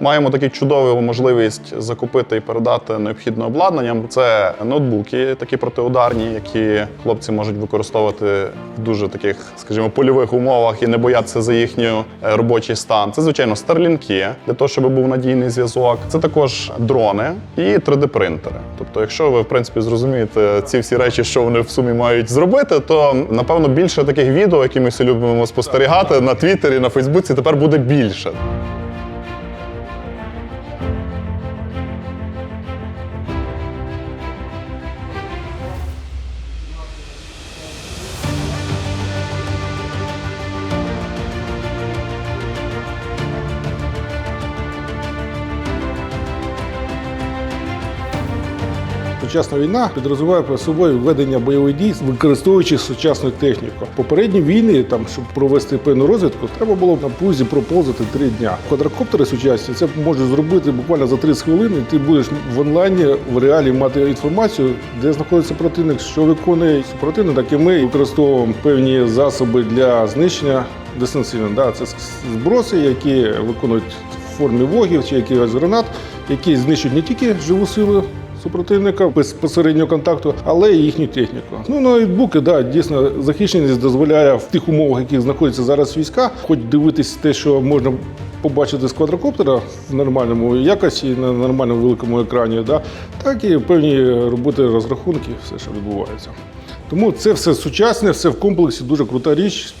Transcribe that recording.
Маємо таку чудову можливість закупити і передати необхідне обладнання. Це ноутбуки, такі протиударні, які хлопці можуть використовувати в дуже таких, скажімо, польових умовах і не боятися за їхній е, робочий стан. Це звичайно старлінки для того, щоб був надійний зв'язок. Це також дрони і 3D-принтери. Тобто, якщо ви в принципі зрозумієте ці всі речі, що вони в сумі мають зробити, то напевно більше таких відео, які ми всі любимо спостерігати на Твіттері, на Фейсбуці, тепер буде більше. Сучасна війна підрозуміває по собою ведення бойових дій, використовуючи сучасну техніку. Попередні війни, там, щоб провести певну розвідку, треба було на пузі проповзати три дня. Квадрокоптери сучасні це можуть зробити буквально за 30 хвилин. і Ти будеш в онлайні в реалі мати інформацію, де знаходиться противник, що виконує супротивник, так і ми використовуємо певні засоби для знищення дистанційно. Да, це зброси, які виконують в формі вогів чи якихось гранат, які знищують не тільки живу силу супротивника безпосереднього контакту, але й їхню техніку. Ну ноутбуки, да, дійсно захищеність дозволяє в тих умовах, в яких знаходяться зараз війська, хоч дивитись те, що можна. Побачити з квадрокоптера в нормальному якості на нормальному великому екрані, да, так і певні роботи розрахунки, все, що відбувається. Тому це все сучасне, все в комплексі, дуже крута річ.